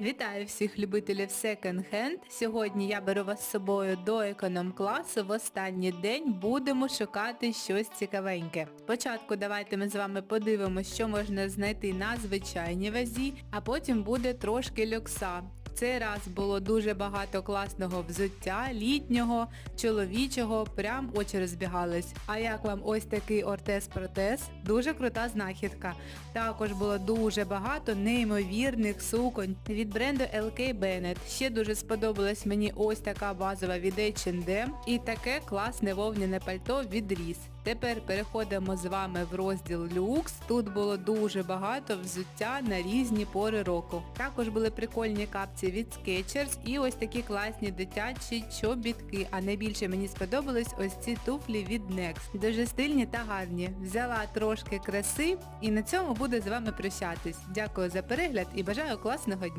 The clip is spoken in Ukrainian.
Вітаю всіх любителів секонд-хенд. Сьогодні я беру вас з собою до економ-класу. В останній день будемо шукати щось цікавеньке. Спочатку давайте ми з вами подивимося, що можна знайти на звичайній вазі, а потім буде трошки люкса. Цей раз було дуже багато класного взуття, літнього, чоловічого, прям очі розбігались. А як вам ось такий ортез-протез? Дуже крута знахідка. Також було дуже багато неймовірних суконь від бренду LK Bennett. Ще дуже сподобалась мені ось така базова від H&M і таке класне вовняне пальто від Ріс. Тепер переходимо з вами в розділ люкс. Тут було дуже багато взуття на різні пори року. Також були прикольні капці від Skechers і ось такі класні дитячі чобітки. А найбільше мені сподобались ось ці туфлі від Next. Дуже стильні та гарні. Взяла трошки краси і на цьому буду з вами прощатись. Дякую за перегляд і бажаю класного дня.